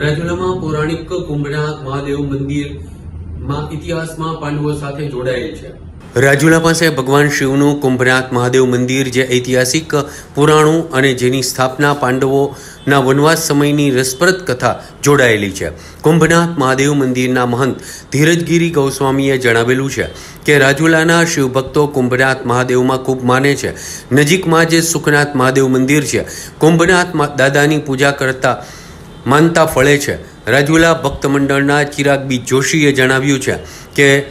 રાજુલામાં પૌરાણિક કુંભનાથ મહાદેવ મંદિરમાં ઇતિહાસમાં પાંડવો સાથે જોડાયેલ છે. રાજુલા પાસે ભગવાન શિવનું કુંભનાથ મહાદેવ મંદિર જે ઐતિહાસિક પુરાણું અને જેની સ્થાપના પાંડવોના વનવાસ સમયની રસપ્રદ કથા જોડાયેલી છે. કુંભનાથ મહાદેવ મંદિરના મહંત ધીરજગીરી ગૌસ્વામીએ જણાવેલું છે કે રાજુલાના શિવભક્તો કુંભનાથ મહાદેવમાં ખૂબ માને છે. નજીકમાં જે સુખનાથ મહાદેવ મંદિર છે કુંભનાથ દાદાની પૂજા કરતા માનતા ફળે છે. રાજુલા ભક્ત મંડળના ચિરાગબી જોશીએ જણાવ્યું છે કે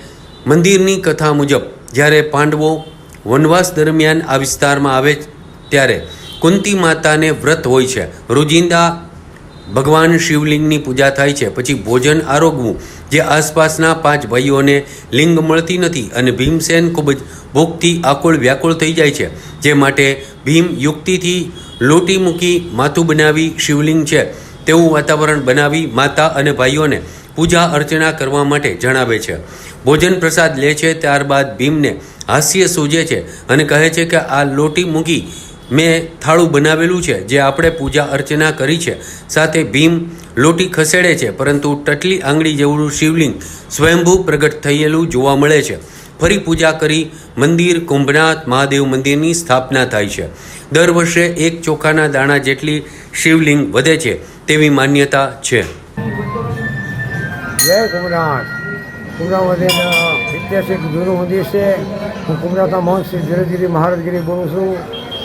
મંદિરની કથા મુજબ જ્યારે પાંડવો વનવાસ દરમિયાન આ વિસ્તારમાં આવે ત્યારે કુંતી માતાને વ્રત હોય છે. રોજિંદા ભગવાન શિવલિંગની પૂજા થાય છે. પછી ભોજન આરોગવું, જે આસપાસના પાંચ ભાઈઓને લિંગ મળતી નથી અને ભીમસેન ખૂબ જ ભૂખથી આકુળ વ્યાકુળ થઈ જાય છે. જે માટે ભીમ યુક્તિથી લોટી મૂકી માથું બનાવી શિવલિંગ છે. તેવું વાતાવરણ બનાવી માતા અને ભાઈઓને પૂજા અર્ચના કરવા માટે જણાવે છે. ભોજન પ્રસાદ લે છે ત્યારબાદ ભીમને હાસ્ય સૂજે છે અને કહે છે કે આ લોટી મૂકી મેં થાળું બનાવેલું છે, જે આપણે પૂજા અર્ચના કરી છે. સાથે ભીમ લોટી ખસેડે છે, પરંતુ ટટલી આંગળી જેવડું શિવલિંગ સ્વયંભૂ પ્રગટ થયેલું જોવા મળે છે. ફરી પૂજા કરી મંદિર, કુંભનાથ, મહાદેવ મંદિરની સ્થાપના થાય છે. દર વર્ષે એક ચોખાના દાણા જેટલી શિવલિંગ વધે છે. તેવી માન્યતા છે. જય કુમરાટ કુમરાવતીના ઐતિહાસિક જૂનું મંદિર છે. હું કુમરાતા મહંત શ્રી ધીરજગીરી મહારાજગીરી બોલું છું.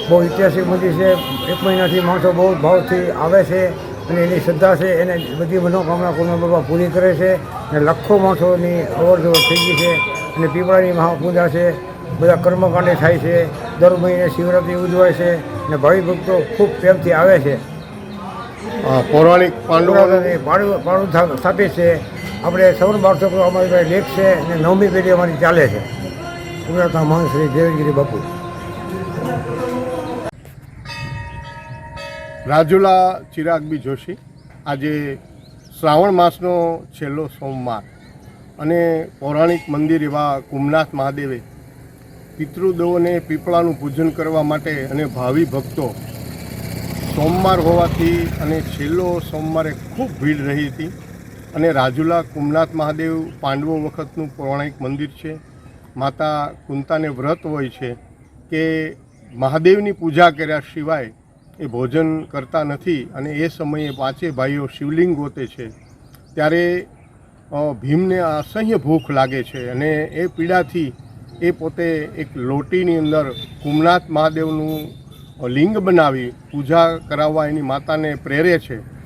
બહુ ઐતિહાસિક મંદિર છે. એક મહિનાથી માણસો બહુ ભાવથી આવે છે અને એની શ્રદ્ધા છે. એને બધી મનોકામના કુમરા બાબા પૂરી કરે છે. અને લાખો માણસોની અવર જવર થઈ ગઈ છે. અને પીપળાની મહાપૂજા છે. બધા કર્મકાંડે થાય છે. દર મહિને શિવરાત્રિ ઉજવાય છે. અને ભાવિ ભક્તો ખૂબ પ્રેમથી આવે છે. પૌરાણિક પાડું સ્થાપિત છે. આપણે સૌર બારસો અમારી પાસે લેખ છે અને નવમી પેઢી અમારી ચાલે છે. પુરાતન મહાન શ્રી દેવગીરી બાપુ. રાજુલા ચિરાગબી જોશી આજે શ્રાવણ માસનો છેલ્લો સોમવાર અને પૌરાણિક મંદિર એવા કુમનાથ મહાદેવે પિતૃદેવોને પીપળાનું પૂજન કરવા માટે અને ભાવિ ભક્તો સોમવાર હોવાથી અને છેલ્લો સોમવારે ખૂબ ભીડ રહી હતી. અને રાજુલા કુમનાથ મહાદેવ પાંડવો વખતનું પૌરાણિક મંદિર છે. માતા કુંતાને વ્રત હોય છે કે મહાદેવની પૂજા કર્યા સિવાય એ ભોજન કરતા નથી અને એ સમયે પાંચે ભાઈઓ શિવલિંગ ગોતે છે. ત્યારે ભીમને અસહ્ય ભૂખ લાગે છે અને એ પીડાથી એ પોતે એક લોટીની અંદર કુમનાથ મહાદેવનું લિંગ બનાવી પૂજા કરાવવા એની માતાને પ્રેરે છે.